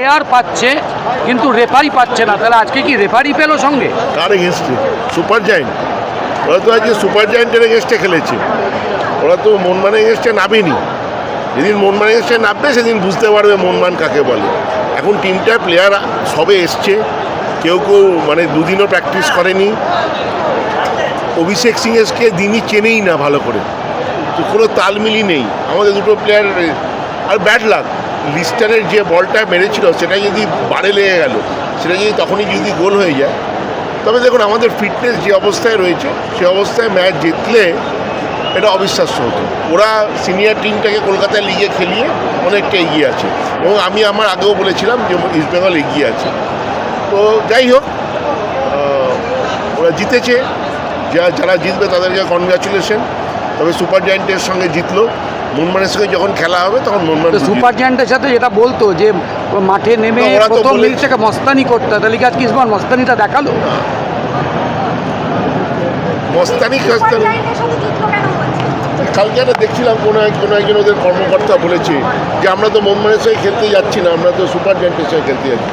Player পাচ্ছে, কিন্তু referee পাচ্ছে না। তাহলে আজকে কি রেফারি পেল সঙ্গে? কার এগেনস্টে সুপার জায়েন্ট ওরা তো আজকে সুপার জায়েন্টের এগেনস্টে খেলেছে। ওরা তো মনমান এগেনস্টে নামেনি। যেদিন মনমান এগেনস্টে নামবে, সেদিন বুঝতে পারবে মনমান কাকে বলে। এখন টিমটার প্লেয়ার সবে এসছে। কেউ কেউ মানে দুদিনও প্র্যাকটিস করেনি। অভিষেক সিং এসকে দিনই চেনেই না ভালো করে। তো কোনো তালমিলই নেই। আমাদের দুটো প্লেয়ার আর ব্যাড লাক লিস্টারের যে বলটা মেরেছিল, সেটা যদি বারে লেগে গেল, সেটা যদি তখনই যদি গোল হয়ে যায়, তবে দেখুন আমাদের ফিটনেস যে অবস্থায় রয়েছে, সে অবস্থায় ম্যাচ জিতলে এটা অবিশ্বাস্য হতো। ওরা সিনিয়র টিমটাকে কলকাতায় লিগে খেলিয়ে অনেকটা এগিয়ে আছে। এবং আমি আমার আগেও বলেছিলাম যে ইস্টবেঙ্গল এগিয়ে আছে। তো যাই হোক ওরা জিতেছে। যা, যারা জিতবে তাদেরকে কনগ্রাচুলেশন তবে সুপার জায়েন্টের সঙ্গে জিতলো। মুনমানের সঙ্গে যখন খেলা হবে তখন মুনমান সুপার জায়ান্টের সাথে যেটা বলতো যে মাঠে নেমে প্রথম মিনিট থেকে মস্তানি করতে। তাহলে কি আজকে ইসমান মস্তানিটা দেখাল? মস্তানি খাস্তানি? কালকে একটা দেখছিলাম কোনো এক কোনো একজন ওদের কর্মকর্তা বলেছে যে আমরা তো মনমানের সঙ্গে খেলতে যাচ্ছি না আমরা তো সুপার জায়েন্টের সঙ্গে খেলতে যাচ্ছি।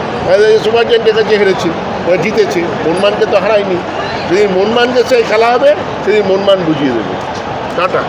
সুপার জায়েন্টের কাছে হেরেছি ওরা জিতেছে মনমানকে তো হারায়নি। যেদিন মনমানকে সঙ্গে খেলা হবে সেদিন মনমান বুঝিয়ে দেবে। টাটা।